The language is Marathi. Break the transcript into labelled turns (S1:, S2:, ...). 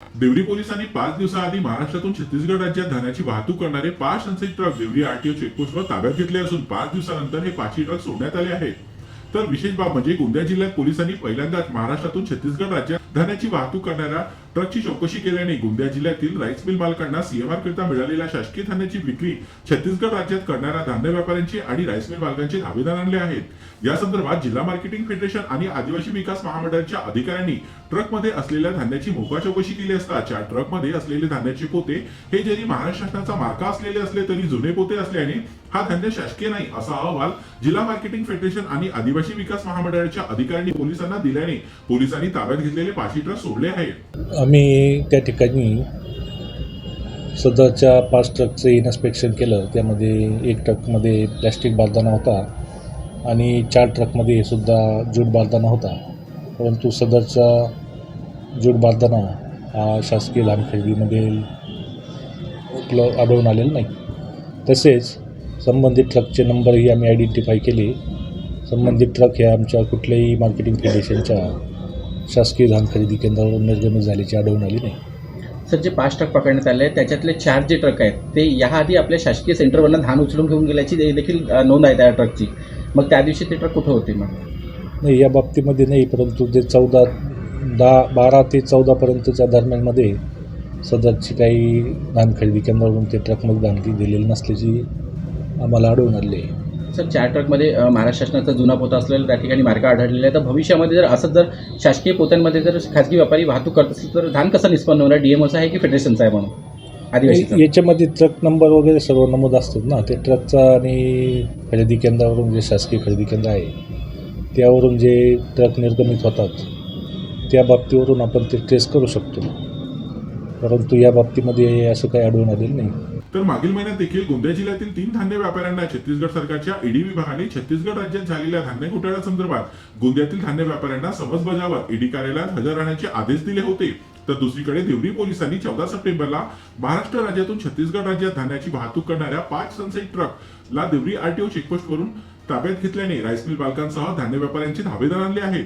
S1: देवरी पोलिसांनी पाच दिवसाआधी महाराष्ट्रातून छत्तीसगड राज्यात धान्याची वाहतूक करणारे पाच टंचाई ट्रक देवरी आरटीओ चेकपोस्टवर ताब्यात घेतले असून पाच दिवसानंतर हे पाचही ट्रक सोडण्यात आले आहेत. तर विशेष बाब म्हणजे गोंदिया जिल्ह्यात पोलिसांनी पहिल्यांदाच महाराष्ट्रातून छत्तीसगड राज्यात धान्याची वाहतूक करणाऱ्या ट्रकची चौकशी केल्याने गोंदिया जिल्ह्यातील राईस मिल मालकांना सीएमआर करिता मिळालेल्या शासकीय धान्याची विक्री छत्तीसगड राज्यात करणाऱ्या धान्य व्यापाऱ्यांची आणि राईस मिल मालकांचे दावेदार आणले आहेत. या संदर्भात जिल्हा मार्केटिंग फेडरेशन आणि आदिवासी विकास महामंडळाच्या अधिकाऱ्यांनी ट्रकमध्ये असलेल्या धान्याची मोका चौकशी केली असता चार ट्रकमध्ये असलेले धान्याचे पोते हे जरी महाराष्ट्र शासनाचा मार्का असलेले असले तरी जुने पोते असल्याने हा धान्य शासकीय नाही असा अहवाल जिल्हा मार्केटिंग फेडरेशन आणि आदिवासी विकास महामंडळाच्या अधिकाऱ्यांनी पोलिसांना दिल्याने पोलिसांनी ताब्यात घेतलेले पाचशे ट्रक सोडले आहेत.
S2: आम्ही त्या ठिकाणी सदरच्या पाच ट्रकचं इन्स्पेक्शन केलं. त्यामध्ये एक ट्रकमध्ये प्लॅस्टिक बारदाना होता आणि चार ट्रकमध्ये सुद्धा जूट बारदाना होता. परंतु सदरचा जूट बारदाना हा शासकीय लहान खरेदीमध्ये उपल आढळून आलेला नाही. तसेच संबंधित ट्रकचे नंबरही आम्ही आयडेंटिफाय केले. संबंधित ट्रक हे आमच्या कुठल्याही मार्केटिंग फेडरेशनच्या शासकीय धान खरेदी केंद्रावरून निर्गमित झाल्याची आढळून आली नाही.
S3: सर जे पाच ट्रक पकडण्यात आले त्याच्यातले चार जे ट्रक आहेत ते याआधी आपल्या शासकीय सेंटरवरनं धान उचलून घेऊन गेल्याची देखील नोंद आहे त्या ट्रकची. मग त्या दिवशी ते ट्रक कुठं होते मग?
S2: नाही या बाबतीमध्ये नाही परंतु ते चौदा दहा बारा ते चौदापर्यंतच्या दरम्यानमध्ये सदरची काही धान खरेदी केंद्रावरून ते ट्रकमध्ये धान दिलेली नसल्याची आम्हाला आढळून आलेली आहे.
S3: सर चार ट्रकमध्ये महाराष्ट्र शासनाचा जुना पोता असलेला त्या ठिकाणी मार्का आढळलेला आहे तर भविष्यामध्ये जर असंच जर शासकीय पोत्यांमध्ये जर खाजगी व्यापारी वाहतूक करत असतील तर धान कसं निष्पन्न होणार? डीएमओचा आहे की फेडरेशनचा आहे म्हणून? आदिवासीचा
S2: याच्यामध्ये ट्रक नंबर वगैरे सर्व नमूद असतात ना. ते ट्रकचा आणि खरेदी केंद्रावरून जे शासकीय खरेदी केंद्र आहे त्यावरून जे ट्रक निर्गमित होतात त्या बाबतीवरून आपण ते ट्रेस करू शकतो. परंतु या बाबतीमध्ये असं काही आढळून आलेलं नाही.
S1: तर मागील महिन्यात देखील गोंदिया जिल्ह्यातील तीन धान्य व्यापाऱ्यांना छत्तीसगड सरकारच्या ईडी विभागाने छत्तीसगड राज्यात झालेल्या धान्य घोटाळ्यासंदर्भात गोंदियातील धान्य व्यापाऱ्यांना समज बजावत ईडी कार्यालयात हजर राहण्याचे आदेश दिले होते. तर दुसरीकडे देवरी पोलिसांनी चौदा सप्टेंबरला महाराष्ट्र राज्यातून छत्तीसगड राज्यात धान्याची वाहतूक करणाऱ्या पाच सनसेट ट्रकला देवरी आरटीओ चेकपोस्टवरून ताब्यात घेतल्याने राईस मिल बालकांसह धान्य व्यापाऱ्यांचे धावेदार आणले आहेत.